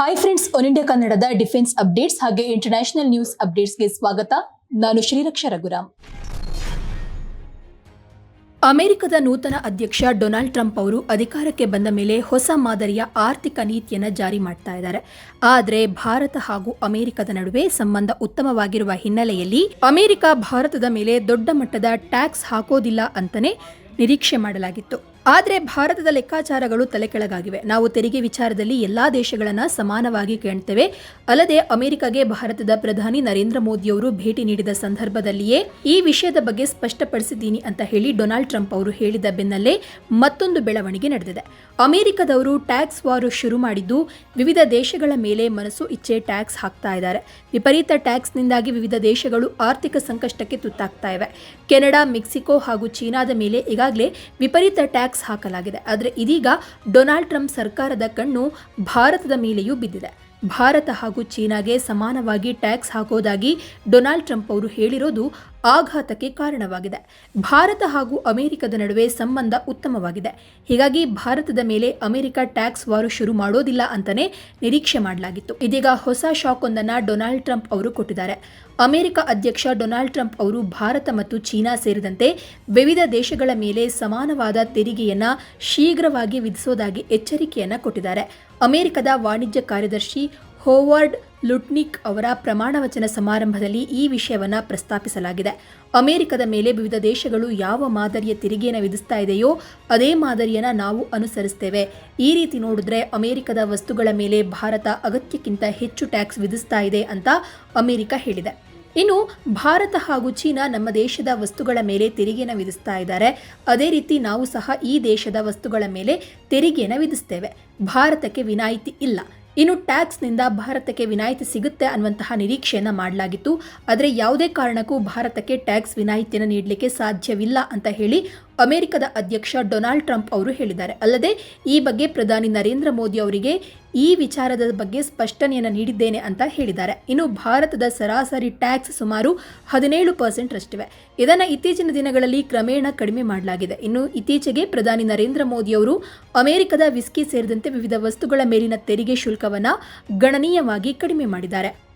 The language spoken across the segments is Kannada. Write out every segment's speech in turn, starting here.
ಹಾಯ್ ಫ್ರೆಂಡ್ಸ್ ಒನ್ ಇಂಡಿಯಾ ಕನ್ನಡದ ಡಿಫೆನ್ಸ್ ಅಪ್ಡೇಟ್ಸ್ ಹಾಗೆ ಇಂಟರ್ನ್ಯಾಷನಲ್ ನ್ಯೂಸ್ ಅಪ್ಡೇಟ್ಸ್ಗೆ ಸ್ವಾಗತ. ನಾನು ಶ್ರೀರಕ್ಷ ರಘುರಾಮ್. ಅಮೆರಿಕದ ನೂತನ ಅಧ್ಯಕ್ಷ ಡೊನಾಲ್ಡ್ ಟ್ರಂಪ್ ಅವರು ಅಧಿಕಾರಕ್ಕೆ ಬಂದ ಮೇಲೆ ಹೊಸ ಮಾದರಿಯ ಆರ್ಥಿಕ ನೀತಿಯನ್ನು ಜಾರಿ ಮಾಡ್ತಾ ಇದ್ದಾರೆ. ಆದರೆ ಭಾರತ ಹಾಗೂ ಅಮೆರಿಕದ ನಡುವೆ ಸಂಬಂಧ ಉತ್ತಮವಾಗಿರುವ ಹಿನ್ನೆಲೆಯಲ್ಲಿ ಅಮೆರಿಕ ಭಾರತದ ಮೇಲೆ ದೊಡ್ಡ ಮಟ್ಟದ ಟ್ಯಾಕ್ಸ್ ಹಾಕೋದಿಲ್ಲ ಅಂತಲೇ ನಿರೀಕ್ಷೆ ಮಾಡಲಾಗಿತ್ತು. ಆದರೆ ಭಾರತದ ಲೆಕ್ಕಾಚಾರಗಳು ತಲೆಕೆಳಗಾಗಿವೆ. ನಾವು ತೆರಿಗೆ ವಿಚಾರದಲ್ಲಿ ಎಲ್ಲಾ ದೇಶಗಳನ್ನು ಸಮಾನವಾಗಿ ಕೇಳ್ತೇವೆ. ಅಲ್ಲದೆ ಅಮೆರಿಕಗೆ ಭಾರತದ ಪ್ರಧಾನಿ ನರೇಂದ್ರ ಮೋದಿಯವರು ಭೇಟಿ ನೀಡಿದ ಸಂದರ್ಭದಲ್ಲಿಯೇ ಈ ವಿಷಯದ ಬಗ್ಗೆ ಸ್ಪಷ್ಟಪಡಿಸಿದ್ದೀನಿ ಅಂತ ಹೇಳಿ ಡೊನಾಲ್ಡ್ ಟ್ರಂಪ್ ಅವರು ಹೇಳಿದ ಬೆನ್ನಲ್ಲೇ ಮತ್ತೊಂದು ಬೆಳವಣಿಗೆ ನಡೆದಿದೆ. ಅಮೆರಿಕದವರು ಟ್ಯಾಕ್ಸ್ ವಾರು ಶುರು ಮಾಡಿದ್ದು ವಿವಿಧ ದೇಶಗಳ ಮೇಲೆ ಮನಸ್ಸು ಇಚ್ಛೆ ಟ್ಯಾಕ್ಸ್ ಹಾಕ್ತಾ ಇದ್ದಾರೆ. ವಿಪರೀತ ಟ್ಯಾಕ್ಸ್ನಿಂದಾಗಿ ವಿವಿಧ ದೇಶಗಳು ಆರ್ಥಿಕ ಸಂಕಷ್ಟಕ್ಕೆ ತುತ್ತಾಗ್ತಾ ಇವೆ. ಕೆನಡಾ, ಮೆಕ್ಸಿಕೋ ಹಾಗೂ ಚೀನಾದ ಮೇಲೆ ಈಗಾಗಲೇ ವಿಪರೀತ ಟ್ಯಾಕ್ಸ್ ಹಾಕಲಾಗಿದೆ. ಆದರೆ ಇದೀಗ ಡೊನಾಲ್ಡ್ ಟ್ರಂಪ್ ಸರ್ಕಾರದ ಕಣ್ಣು ಭಾರತದ ಮೇಲೆಯೂ ಬಿದ್ದಿದೆ. ಭಾರತ ಹಾಗೂ ಚೀನಾಗೆ ಸಮಾನವಾಗಿ ಟ್ಯಾಕ್ಸ್ ಹಾಕೋದಾಗಿ ಡೊನಾಲ್ಡ್ ಟ್ರಂಪ್ ಅವರು ಹೇಳಿರೋದು ಆಘಾತಕ್ಕೆ ಕಾರಣವಾಗಿದೆ. ಭಾರತ ಹಾಗೂ ಅಮೆರಿಕದ ನಡುವೆ ಸಂಬಂಧ ಉತ್ತಮವಾಗಿದೆ. ಹೀಗಾಗಿ ಭಾರತದ ಮೇಲೆ ಅಮೆರಿಕ ಟ್ಯಾಕ್ಸ್ ವಾರು ಶುರು ಮಾಡೋದಿಲ್ಲ ಅಂತಲೇ ನಿರೀಕ್ಷೆ ಮಾಡಲಾಗಿತ್ತು. ಇದೀಗ ಹೊಸ ಶಾಕ್ ಒಂದನ್ನು ಡೊನಾಲ್ಡ್ ಟ್ರಂಪ್ ಅವರು ಕೊಟ್ಟಿದ್ದಾರೆ. ಅಮೆರಿಕ ಅಧ್ಯಕ್ಷ ಡೊನಾಲ್ಡ್ ಟ್ರಂಪ್ ಅವರು ಭಾರತ ಮತ್ತು ಚೀನಾ ಸೇರಿದಂತೆ ವಿವಿಧ ದೇಶಗಳ ಮೇಲೆ ಸಮಾನವಾದ ತೆರಿಗೆಯನ್ನ ಶೀಘ್ರವಾಗಿ ವಿಧಿಸೋದಾಗಿ ಎಚ್ಚರಿಕೆಯನ್ನ ಕೊಟ್ಟಿದ್ದಾರೆ. ಅಮೆರಿಕದ ವಾಣಿಜ್ಯ ಕಾರ್ಯದರ್ಶಿ ಹೋವರ್ಡ್ ಲುಟ್ನಿಕ್ ಅವರ ಪ್ರಮಾಣವಚನ ಸಮಾರಂಭದಲ್ಲಿ ಈ ವಿಷಯವನ್ನು ಪ್ರಸ್ತಾಪಿಸಲಾಗಿದೆ. ಅಮೆರಿಕದ ಮೇಲೆ ವಿವಿಧ ದೇಶಗಳು ಯಾವ ಮಾದರಿಯ ತೆರಿಗೆಯನ್ನು ವಿಧಿಸ್ತಾ ಇದೆಯೋ ಅದೇ ಮಾದರಿಯನ್ನು ನಾವು ಅನುಸರಿಸ್ತೇವೆ. ಈ ರೀತಿ ನೋಡಿದ್ರೆ ಅಮೆರಿಕದ ವಸ್ತುಗಳ ಮೇಲೆ ಭಾರತ ಅಗತ್ಯಕ್ಕಿಂತ ಹೆಚ್ಚು ಟ್ಯಾಕ್ಸ್ ವಿಧಿಸ್ತಾ ಇದೆ ಅಂತ ಅಮೆರಿಕ ಹೇಳಿದೆ. ಇನ್ನು ಭಾರತ ಹಾಗೂ ಚೀನಾ ನಮ್ಮ ದೇಶದ ವಸ್ತುಗಳ ಮೇಲೆ ತೆರಿಗೆಯನ್ನು ವಿಧಿಸ್ತಾ ಇದ್ದಾರೆ. ಅದೇ ರೀತಿ ನಾವು ಸಹ ಈ ದೇಶದ ವಸ್ತುಗಳ ಮೇಲೆ ತೆರಿಗೆಯನ್ನು ವಿಧಿಸ್ತೇವೆ. ಭಾರತಕ್ಕೆ ವಿನಾಯಿತಿ ಇಲ್ಲ. ಇನ್ನು ಟ್ಯಾಕ್ಸ್ನಿಂದ ಭಾರತಕ್ಕೆ ವಿನಾಯಿತಿ ಸಿಗುತ್ತೆ ಅನ್ನುವಂತಹ ನಿರೀಕ್ಷೆಯನ್ನು ಮಾಡಲಾಗಿತ್ತು. ಆದರೆ ಯಾವುದೇ ಕಾರಣಕ್ಕೂ ಭಾರತಕ್ಕೆ ಟ್ಯಾಕ್ಸ್ ವಿನಾಯಿತಿಯನ್ನು ನೀಡಲಿಕ್ಕೆ ಸಾಧ್ಯವಿಲ್ಲ ಅಂತ ಹೇಳಿ ಅಮೆರಿಕದ ಅಧ್ಯಕ್ಷ ಡೊನಾಲ್ಡ್ ಟ್ರಂಪ್ ಅವರು ಹೇಳಿದ್ದಾರೆ. ಅಲ್ಲದೆ, ಈ ಬಗ್ಗೆ ಪ್ರಧಾನಿ ನರೇಂದ್ರ ಮೋದಿ ಅವರಿಗೆ ಈ ವಿಚಾರದ ಬಗ್ಗೆ ಸ್ಪಷ್ಟನೆಯನ್ನು ನೀಡಿದ್ದೇನೆ ಅಂತ ಹೇಳಿದ್ದಾರೆ. ಇನ್ನು ಭಾರತದ ಸರಾಸರಿ ಟ್ಯಾಕ್ಸ್ ಸುಮಾರು ಹದಿನೇಳು ಪರ್ಸೆಂಟ್ ರಷ್ಟಿವೆ. ಇದನ್ನು ಇತ್ತೀಚಿನ ದಿನಗಳಲ್ಲಿ ಕ್ರಮೇಣ ಕಡಿಮೆ ಮಾಡಲಾಗಿದೆ. ಇನ್ನು ಇತ್ತೀಚೆಗೆ ಪ್ರಧಾನಿ ನರೇಂದ್ರ ಮೋದಿ ಅವರು ಅಮೆರಿಕದ ವಿಸ್ಕಿ ಸೇರಿದಂತೆ ವಿವಿಧ ವಸ್ತುಗಳ ಮೇಲಿನ ತೆರಿಗೆ ಶುಲ್ಕವನ್ನು ಗಣನೀಯವಾಗಿ ಕಡಿಮೆ ಮಾಡಿದ್ದಾರೆ.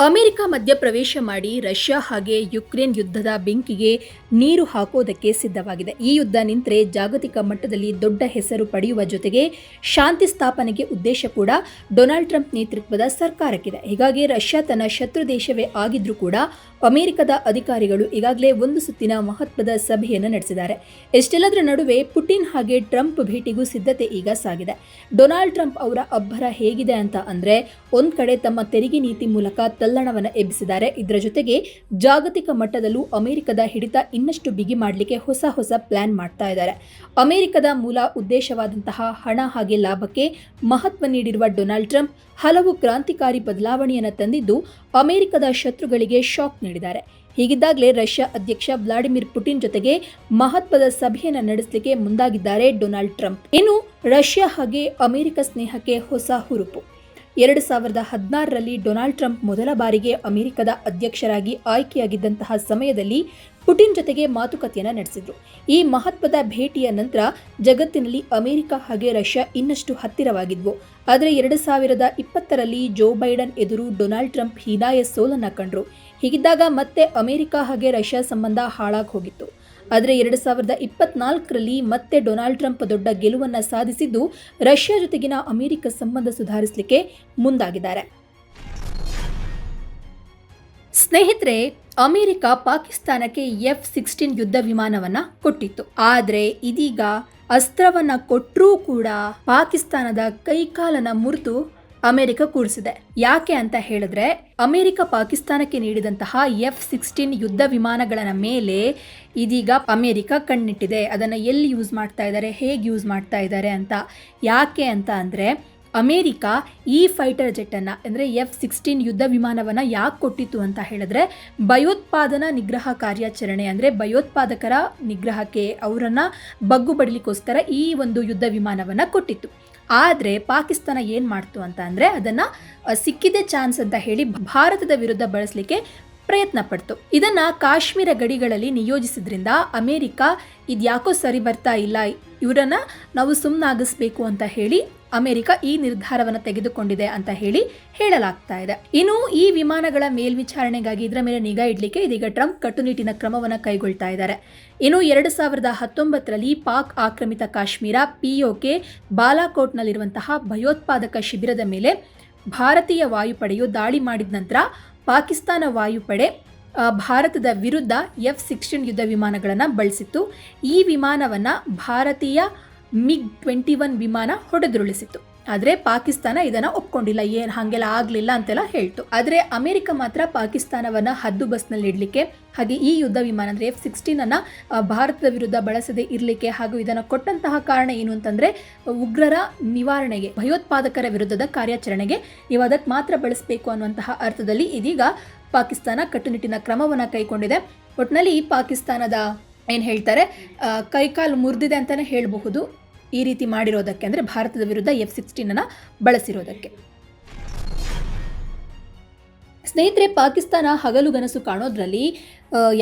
ಅಮೆರಿಕ ಮಧ್ಯಪ್ರವೇಶ ಮಾಡಿ ರಷ್ಯಾ ಹಾಗೆ ಯುಕ್ರೇನ್ ಯುದ್ಧದ ಬೆಂಕಿಗೆ ನೀರು ಹಾಕೋದಕ್ಕೆ ಸಿದ್ಧವಾಗಿದೆ. ಈ ಯುದ್ಧ ನಿಂತರೆ ಜಾಗತಿಕ ಮಟ್ಟದಲ್ಲಿ ದೊಡ್ಡ ಹೆಸರು ಪಡೆಯುವ ಜೊತೆಗೆ ಶಾಂತಿ ಸ್ಥಾಪನೆಗೆ ಉದ್ದೇಶ ಕೂಡ ಡೊನಾಲ್ಡ್ ಟ್ರಂಪ್ ನೇತೃತ್ವದ ಸರ್ಕಾರಕ್ಕಿದೆ. ಹೀಗಾಗಿ ರಷ್ಯಾ ತನ್ನ ಶತ್ರು ದೇಶವೇ ಆಗಿದ್ರೂ ಕೂಡ ಅಮೆರಿಕದ ಅಧಿಕಾರಿಗಳು ಈಗಾಗಲೇ ಒಂದು ಸುತ್ತಿನ ಮಹತ್ವದ ಸಭೆಯನ್ನು ನಡೆಸಿದ್ದಾರೆ. ಇಷ್ಟೆಲ್ಲದರ ನಡುವೆ ಪುಟಿನ್ ಹಾಗೆ ಟ್ರಂಪ್ ಭೇಟಿಗೂ ಸಿದ್ಧತೆ ಈಗ ಸಾಗಿದೆ. ಡೊನಾಲ್ಡ್ ಟ್ರಂಪ್ ಅವರ ಅಬ್ಬರ ಹೇಗಿದೆ ಅಂತ ಅಂದರೆ ಒಂದ್ ಕಡೆ ತಮ್ಮ ತೆರಿಗೆ ನೀತಿ ಮೂಲಕ ತಲ್ಲಣವನ್ನು ಎಬ್ಬಿಸಿದ್ದಾರೆ. ಇದರ ಜೊತೆಗೆ ಜಾಗತಿಕ ಮಟ್ಟದಲ್ಲೂ ಅಮೆರಿಕದ ಹಿಡಿತ ಇನ್ನಷ್ಟು ಬಿಗಿ ಮಾಡಲಿಕ್ಕೆ ಹೊಸ ಹೊಸ ಪ್ಲಾನ್ ಮಾಡ್ತಾ ಇದ್ದಾರೆ. ಅಮೆರಿಕದ ಮೂಲ ಉದ್ದೇಶವಾದಂತಹ ಹಣ ಹಾಗೆ ಲಾಭಕ್ಕೆ ಮಹತ್ವ ನೀಡಿರುವ ಡೊನಾಲ್ಡ್ ಟ್ರಂಪ್ ಹಲವು ಕ್ರಾಂತಿಕಾರಿ ಬದಲಾವಣೆಯನ್ನು ತಂದಿದ್ದು ಅಮೆರಿಕದ ಶತ್ರುಗಳಿಗೆ ಶಾಕ್ ನೀಡಿದ್ದಾರೆ. ಹೀಗಿದ್ದಾಗಲೇ ರಷ್ಯಾ ಅಧ್ಯಕ್ಷ ವ್ಲಾಡಿಮಿರ್ ಪುಟಿನ್ ಜೊತೆಗೆ ಮಹತ್ವದ ಸಭೆಯನ್ನು ನಡೆಸಲಿಕ್ಕೆ ಮುಂದಾಗಿದ್ದಾರೆ ಡೊನಾಲ್ಡ್ ಟ್ರಂಪ್. ಇನ್ನು ರಷ್ಯಾ ಹಾಗೆ ಅಮೆರಿಕ ಸ್ನೇಹಕ್ಕೆ ಹೊಸ ಹುರುಪು. ಎರಡು ಸಾವಿರದ ಹದಿನಾರರಲ್ಲಿ ಡೊನಾಲ್ಡ್ ಟ್ರಂಪ್ ಮೊದಲ ಬಾರಿಗೆ ಅಮೆರಿಕದ ಅಧ್ಯಕ್ಷರಾಗಿ ಆಯ್ಕೆಯಾಗಿದ್ದಂತಹ ಸಮಯದಲ್ಲಿ ಪುಟಿನ್ ಜೊತೆಗೆ ಮಾತುಕತೆಯನ್ನು ನಡೆಸಿದ್ರು. ಈ ಮಹತ್ವದ ಭೇಟಿಯ ನಂತರ ಜಗತ್ತಿನಲ್ಲಿ ಅಮೆರಿಕ ಹಾಗೆ ರಷ್ಯಾ ಇನ್ನಷ್ಟು ಹತ್ತಿರವಾಗಿದ್ವು. ಆದರೆ ಎರಡು ಸಾವಿರದ ಇಪ್ಪತ್ತರಲ್ಲಿ ಜೋ ಬೈಡನ್ ಎದುರು ಡೊನಾಲ್ಡ್ ಟ್ರಂಪ್ ಹೀನಾಯ ಸೋಲನ್ನ ಕಂಡ್ರು. ಹೀಗಿದ್ದಾಗ ಮತ್ತೆ ಅಮೆರಿಕ ಹಾಗೆ ರಷ್ಯಾ ಸಂಬಂಧ ಹಾಳಾಗಿ ಹೋಗಿತ್ತು. ಆದರೆ ಎರಡು ಸಾವಿರದ ಇಪ್ಪತ್ನಾಲ್ಕರಲ್ಲಿ ಮತ್ತೆ ಡೊನಾಲ್ಡ್ ಟ್ರಂಪ್ ದೊಡ್ಡ ಗೆಲುವನ್ನು ಸಾಧಿಸಿದ್ದು ರಷ್ಯಾ ಜೊತೆಗಿನ ಅಮೆರಿಕ ಸಂಬಂಧ ಸುಧಾರಿಸಲಿಕ್ಕೆ ಮುಂದಾಗಿದ್ದಾರೆ. ಸ್ನೇಹಿತರೆ, ಅಮೆರಿಕ ಪಾಕಿಸ್ತಾನಕ್ಕೆ ಎಫ್ ಸಿಕ್ಸ್ಟೀನ್ ಯುದ್ಧ ವಿಮಾನವನ್ನ ಕೊಟ್ಟಿತ್ತು. ಆದರೆ ಇದೀಗ ಅಸ್ತ್ರವನ್ನ ಕೊಟ್ಟರೂ ಕೂಡ ಪಾಕಿಸ್ತಾನದ ಕೈಕಾಲನ ಮುರಿದು ಅಮೆರಿಕ ಕೂಡಿಸಿದೆ. ಯಾಕೆ ಅಂತ ಹೇಳಿದ್ರೆ, ಅಮೆರಿಕ ಪಾಕಿಸ್ತಾನಕ್ಕೆ ನೀಡಿದಂತಹ ಎಫ್ ಸಿಕ್ಸ್ಟೀನ್ ಯುದ್ಧ ವಿಮಾನಗಳ ಮೇಲೆ ಇದೀಗ ಅಮೆರಿಕ ಕಣ್ಣಿಟ್ಟಿದೆ. ಅದನ್ನು ಎಲ್ಲಿ ಯೂಸ್ ಮಾಡ್ತಾ ಇದ್ದಾರೆ ಹೇಗೆ ಯೂಸ್ ಮಾಡ್ತಾ ಇದ್ದಾರೆ ಅಂತ. ಯಾಕೆ ಅಂತ ಅಂದರೆ, ಅಮೇರಿಕ ಈ ಫೈಟರ್ ಜೆಟ್ಟನ್ನು ಅಂದರೆ ಎಫ್ ಸಿಕ್ಸ್ಟೀನ್ ಯುದ್ಧ ವಿಮಾನವನ್ನು ಯಾಕೆ ಕೊಟ್ಟಿತ್ತು ಅಂತ ಹೇಳಿದ್ರೆ, ಭಯೋತ್ಪಾದನಾ ನಿಗ್ರಹ ಕಾರ್ಯಾಚರಣೆ, ಅಂದರೆ ಭಯೋತ್ಪಾದಕರ ನಿಗ್ರಹಕ್ಕೆ ಅವರನ್ನು ಬಗ್ಗು ಬಡಲಿಕ್ಕೋಸ್ಕರ ಈ ಒಂದು ಯುದ್ಧ ವಿಮಾನವನ್ನು ಕೊಟ್ಟಿತ್ತು. ಆದರೆ ಪಾಕಿಸ್ತಾನ ಏನು ಮಾಡ್ತು ಅಂತ ಅಂದರೆ ಅದನ್ನು ಸಿಕ್ಕಿದೆ ಚಾನ್ಸ್ ಅಂತ ಹೇಳಿ ಭಾರತದ ವಿರುದ್ಧ ಬಳಸಲಿಕ್ಕೆ ಪ್ರಯತ್ನ ಪಡ್ತು. ಇದನ್ನ ಕಾಶ್ಮೀರ ಗಡಿಗಳಲ್ಲಿ ನಿಯೋಜಿಸಿದ್ರಿಂದ ಅಮೇರಿಕ ಇದ್ಯಾಕೋ ಸರಿ ಬರ್ತಾ ಇಲ್ಲ, ಇವರನ್ನು ನಾವು ಸುಮ್ಮನಾಗಿಸ್ಬೇಕು ಅಂತ ಹೇಳಿ ಅಮೆರಿಕ ಈ ನಿರ್ಧಾರವನ್ನು ತೆಗೆದುಕೊಂಡಿದೆ ಅಂತ ಹೇಳಿ ಹೇಳಲಾಗ್ತಾ ಇದೆ. ಇನ್ನು ಈ ವಿಮಾನಗಳ ಮೇಲ್ವಿಚಾರಣೆಗಾಗಿ ಇದರ ಮೇಲೆ ನಿಗಾ ಇಡಲಿಕ್ಕೆ ಇದೀಗ ಟ್ರಂಪ್ ಕಟ್ಟುನಿಟ್ಟಿನ ಕ್ರಮವನ್ನು ಕೈಗೊಳ್ತಾ ಇದ್ದಾರೆ. ಇನ್ನು ಎರಡು ಸಾವಿರದ ಹತ್ತೊಂಬತ್ತರಲ್ಲಿ ಪಾಕ್ ಆಕ್ರಮಿತ ಕಾಶ್ಮೀರ, ಪಿಒಕೆ, ಬಾಲಾಕೋಟ್ನಲ್ಲಿರುವಂತಹ ಭಯೋತ್ಪಾದಕ ಶಿಬಿರದ ಮೇಲೆ ಭಾರತೀಯ ವಾಯುಪಡೆಯು ದಾಳಿ ಮಾಡಿದ ನಂತರ ಪಾಕಿಸ್ತಾನ ವಾಯುಪಡೆ ಭಾರತದ ವಿರುದ್ಧ ಎಫ್ ಸಿಕ್ಸ್ಟೀನ್ ಯುದ್ಧ ವಿಮಾನಗಳನ್ನು ಬಳಸಿತ್ತು. ಈ ವಿಮಾನವನ್ನು ಭಾರತೀಯ ಮಿಗ್ ಟ್ವೆಂಟಿ ಒನ್ ವಿಮಾನ ಹೊಡೆದುರುಳಿಸಿತ್ತು. ಆದರೆ ಪಾಕಿಸ್ತಾನ ಇದನ್ನು ಒಪ್ಕೊಂಡಿಲ್ಲ. ಏನು ಹಾಗೆಲ್ಲ ಆಗಲಿಲ್ಲ ಅಂತೆಲ್ಲ ಹೇಳ್ತು. ಆದರೆ ಅಮೆರಿಕ ಮಾತ್ರ ಪಾಕಿಸ್ತಾನವನ್ನು ಹದ್ದು ಬಸ್ನಲ್ಲಿ ಇಡಲಿಕ್ಕೆ, ಹಾಗೆ ಈ ಯುದ್ಧ ವಿಮಾನ ಅಂದರೆ ಎಫ್ ಸಿಕ್ಸ್ಟೀನನ್ನು ಭಾರತದ ವಿರುದ್ಧ ಬಳಸದೇ ಇರಲಿಕ್ಕೆ ಹಾಗೂ ಇದನ್ನು ಕೊಟ್ಟಂತಹ ಕಾರಣ ಏನು ಅಂತಂದರೆ, ಉಗ್ರರ ನಿವಾರಣೆಗೆ, ಭಯೋತ್ಪಾದಕರ ವಿರುದ್ಧದ ಕಾರ್ಯಾಚರಣೆಗೆ ನೀವು ಅದಕ್ಕೆ ಮಾತ್ರ ಬಳಸಬೇಕು ಅನ್ನುವಂತಹ ಅರ್ಥದಲ್ಲಿ ಇದೀಗ ಪಾಕಿಸ್ತಾನ ಕಟ್ಟುನಿಟ್ಟಿನ ಕ್ರಮವನ್ನು ಕೈಗೊಂಡಿದೆ. ಒಟ್ಟಿನಲ್ಲಿ ಪಾಕಿಸ್ತಾನದ ಏನು ಹೇಳ್ತಾರೆ ಕೈಕಾಲು ಮುರಿದಿದೆ ಅಂತಲೇ ಹೇಳಬಹುದು. ಈ ರೀತಿ ಮಾಡಿರೋದಕ್ಕೆ ಅಂದರೆ ಭಾರತದ ವಿರುದ್ಧ ಎಫ್ ಸಿಕ್ಸ್ಟೀನನ್ನು ಬಳಸಿರೋದಕ್ಕೆ. ಸ್ನೇಹಿತರೆ, ಪಾಕಿಸ್ತಾನ ಹಗಲು ಕನಸು ಕಾಣೋದ್ರಲ್ಲಿ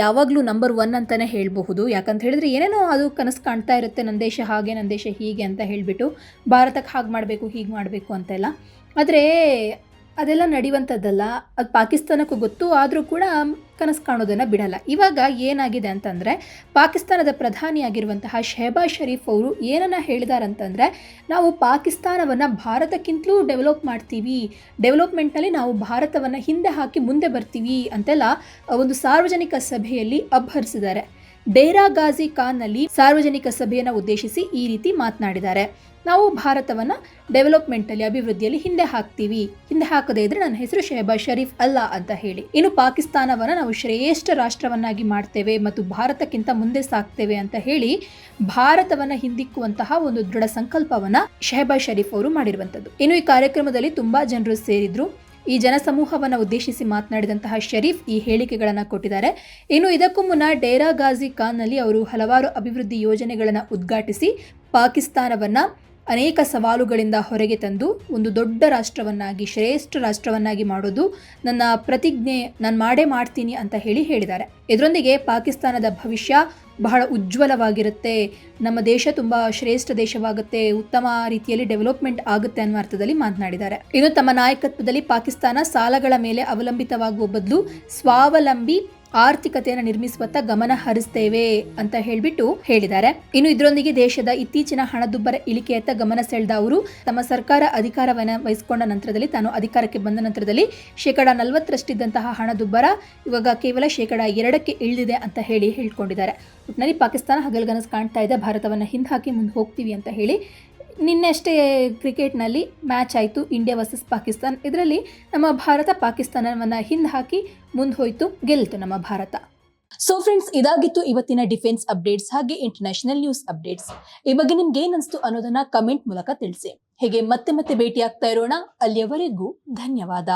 ಯಾವಾಗಲೂ ನಂಬರ್ ಒನ್ ಅಂತಲೇ ಹೇಳಬಹುದು. ಯಾಕಂತ ಹೇಳಿದ್ರೆ ಏನೇನೋ ಅದು ಕನಸು ಕಾಣ್ತಾ ಇರುತ್ತೆ ನನ್ನ ದೇಶ ಹಾಗೆ ನನ್ನ ದೇಶ ಹೀಗೆ ಅಂತ ಹೇಳಿಬಿಟ್ಟು, ಭಾರತಕ್ಕೆ ಹಾಗೆ ಮಾಡಬೇಕು, ಹೀಗೆ ಮಾಡಬೇಕು ಅಂತೆಲ್ಲ. ಆದರೆ ಅದೆಲ್ಲ ನಡೆಯುವಂಥದ್ದಲ್ಲ ಅದು ಪಾಕಿಸ್ತಾನಕ್ಕೂ ಗೊತ್ತು, ಆದರೂ ಕೂಡ ಕನಸು ಕಾಣೋದನ್ನು ಬಿಡಲ್ಲ. ಇವಾಗ ಏನಾಗಿದೆ ಅಂತಂದರೆ, ಪಾಕಿಸ್ತಾನದ ಪ್ರಧಾನಿಯಾಗಿರುವಂತಹ ಶೆಹಬಾಜ್ ಶರೀಫ್ ಅವರು ಏನನ್ನ ಹೇಳಿದಾರಂತಂದರೆ, ನಾವು ಪಾಕಿಸ್ತಾನವನ್ನು ಭಾರತಕ್ಕಿಂತಲೂ ಡೆವಲಪ್ ಮಾಡ್ತೀವಿ. ಡೆವಲಪ್ಮೆಂಟ್ನಲ್ಲಿ ನಾವು ಭಾರತವನ್ನು ಹಿಂದೆ ಹಾಕಿ ಮುಂದೆ ಬರ್ತೀವಿ ಅಂತೆಲ್ಲ ಒಂದು ಸಾರ್ವಜನಿಕ ಸಭೆಯಲ್ಲಿ ಅಬ್ಬರಿಸಿದ್ದಾರೆ ಡೇರಾ ಗಾಜಿ ಖಾನ್ನಲ್ಲಿ ಸಾರ್ವಜನಿಕ ಸಭೆಯನ್ನು ಉದ್ದೇಶಿಸಿ ಈ ರೀತಿ ಮಾತನಾಡಿದ್ದಾರೆ. ನಾವು ಭಾರತವನ್ನು ಡೆವಲಪ್ಮೆಂಟಲ್ಲಿ, ಅಭಿವೃದ್ಧಿಯಲ್ಲಿ ಹಿಂದೆ ಹಾಕ್ತೀವಿ. ಹಿಂದೆ ಹಾಕದೇ ಇದ್ರೆ ನನ್ನ ಹೆಸರು ಶೆಹಬಾಜ್ ಶರೀಫ್ ಅಲ್ಲ ಅಂತ ಹೇಳಿ. ಇನ್ನು ಪಾಕಿಸ್ತಾನವನ್ನು ನಾವು ಶ್ರೇಷ್ಠ ರಾಷ್ಟ್ರವನ್ನಾಗಿ ಮಾಡ್ತೇವೆ ಮತ್ತು ಭಾರತಕ್ಕಿಂತ ಮುಂದೆ ಸಾಕ್ತೇವೆ ಅಂತ ಹೇಳಿ ಭಾರತವನ್ನು ಹಿಂದಿಕ್ಕುವಂತಹ ಒಂದು ದೃಢ ಸಂಕಲ್ಪವನ್ನ ಶೆಹಬಾಜ್ ಶರೀಫ್ ಅವರು ಮಾಡಿರುವಂಥದ್ದು. ಇನ್ನು ಈ ಕಾರ್ಯಕ್ರಮದಲ್ಲಿ ತುಂಬಾ ಜನರು ಸೇರಿದ್ರು. ಈ ಜನಸಮೂಹವನ್ನು ಉದ್ದೇಶಿಸಿ ಮಾತನಾಡಿದಂತಹ ಶರೀಫ್ ಈ ಹೇಳಿಕೆಗಳನ್ನು ಕೊಟ್ಟಿದ್ದಾರೆ. ಇನ್ನು ಇದಕ್ಕೂ ಮುನ್ನ ಡೇರಾ ಗಾಜಿ ಖಾನ್ನಲ್ಲಿ ಅವರು ಹಲವಾರು ಅಭಿವೃದ್ಧಿ ಯೋಜನೆಗಳನ್ನು ಉದ್ಘಾಟಿಸಿ ಪಾಕಿಸ್ತಾನವನ್ನು ಅನೇಕ ಸವಾಲುಗಳಿಂದ ಹೊರಗೆ ತಂದು ಒಂದು ದೊಡ್ಡ ರಾಷ್ಟ್ರವನ್ನಾಗಿ, ಶ್ರೇಷ್ಠ ರಾಷ್ಟ್ರವನ್ನಾಗಿ ಮಾಡೋದು ನನ್ನ ಪ್ರತಿಜ್ಞೆ, ನಾನು ಮಾಡೇ ಮಾಡ್ತೀನಿ ಅಂತ ಹೇಳಿ ಹೇಳಿದ್ದಾರೆ. ಇದರೊಂದಿಗೆ ಪಾಕಿಸ್ತಾನದ ಭವಿಷ್ಯ ಬಹಳ ಉಜ್ವಲವಾಗಿರುತ್ತೆ. ನಮ್ಮ ದೇಶ ತುಂಬ ಶ್ರೇಷ್ಠ ದೇಶವಾಗುತ್ತೆ. ಉತ್ತಮ ರೀತಿಯಲ್ಲಿ ಡೆವಲಪ್ಮೆಂಟ್ ಆಗುತ್ತೆ ಅನ್ನೋ ಅರ್ಥದಲ್ಲಿ ಮಾತನಾಡಿದ್ದಾರೆ. ಇನ್ನು ತಮ್ಮ ನಾಯಕತ್ವದಲ್ಲಿ ಪಾಕಿಸ್ತಾನ ಸಾಲಗಳ ಮೇಲೆ ಅವಲಂಬಿತವಾಗುವ ಬದಲು ಸ್ವಾವಲಂಬಿ ಆರ್ಥಿಕತೆಯನ್ನು ನಿರ್ಮಿಸುವತ್ತ ಗಮನ ಹರಿಸ್ತೇವೆ ಅಂತ ಹೇಳ್ಬಿಟ್ಟು ಹೇಳಿದ್ದಾರೆ. ಇನ್ನು ಇದರೊಂದಿಗೆ ದೇಶದ ಇತ್ತೀಚಿನ ಹಣದುಬ್ಬರ ಇಳಿಕೆಯತ್ತ ಗಮನ ಸೆಳೆದ ಅವರು ತಮ್ಮ ಸರ್ಕಾರ ಅಧಿಕಾರವನ್ನು ವಹಿಸಿಕೊಂಡ ನಂತರದಲ್ಲಿ ತಾನು ಅಧಿಕಾರಕ್ಕೆ ಬಂದ ನಂತರದಲ್ಲಿ ಶೇಕಡ ನಲವತ್ತರಷ್ಟಿದ್ದಂತಹ ಹಣದುಬ್ಬರ ಇವಾಗ ಕೇವಲ ಶೇಕಡ ಎರಡಕ್ಕೆ ಇಳಿದಿದೆ ಅಂತ ಹೇಳಿ ಹೇಳ್ಕೊಂಡಿದ್ದಾರೆ. ಒಟ್ಟಿನಲ್ಲಿ ಪಾಕಿಸ್ತಾನ ಹಗಲ್ಗನಸು ಕಾಣ್ತಾ ಇದೆ. ಭಾರತವನ್ನು ಹಿಂದೆ ಮುಂದೆ ಹೋಗ್ತೀವಿ ಅಂತ ಹೇಳಿ ನಿನ್ನೆಷ್ಟೇ ಕ್ರಿಕೆಟ್ನಲ್ಲಿ ಮ್ಯಾಚ್ ಆಯಿತು ಇಂಡಿಯಾ ವರ್ಸಸ್ ಪಾಕಿಸ್ತಾನ್. ಇದರಲ್ಲಿ ನಮ್ಮ ಭಾರತ ಪಾಕಿಸ್ತಾನವನ್ನು ಹಿಂದೆ ಹಾಕಿ ಮುಂದೆ ಹೋಯಿತು ಗೆಲ್ತು ನಮ್ಮ ಭಾರತ. ಸೊ ಫ್ರೆಂಡ್ಸ್ ಇದಾಗಿತ್ತು ಇವತ್ತಿನ ಡಿಫೆನ್ಸ್ ಅಪ್ಡೇಟ್ಸ್ ಹಾಗೆ ಇಂಟರ್ನ್ಯಾಷನಲ್ ನ್ಯೂಸ್ ಅಪ್ಡೇಟ್ಸ್ ಈ ಬಗ್ಗೆ ನಿಮ್ಗೆ ಏನಿಸ್ತು ಅನ್ನೋದನ್ನ ಕಮೆಂಟ್ ಮೂಲಕ ತಿಳಿಸಿ. ಹೇಗೆ ಮತ್ತೆ ಮತ್ತೆ ಭೇಟಿಯಾಗ್ತಾ ಇರೋಣ. ಅಲ್ಲಿಯವರೆಗೂ ಧನ್ಯವಾದ.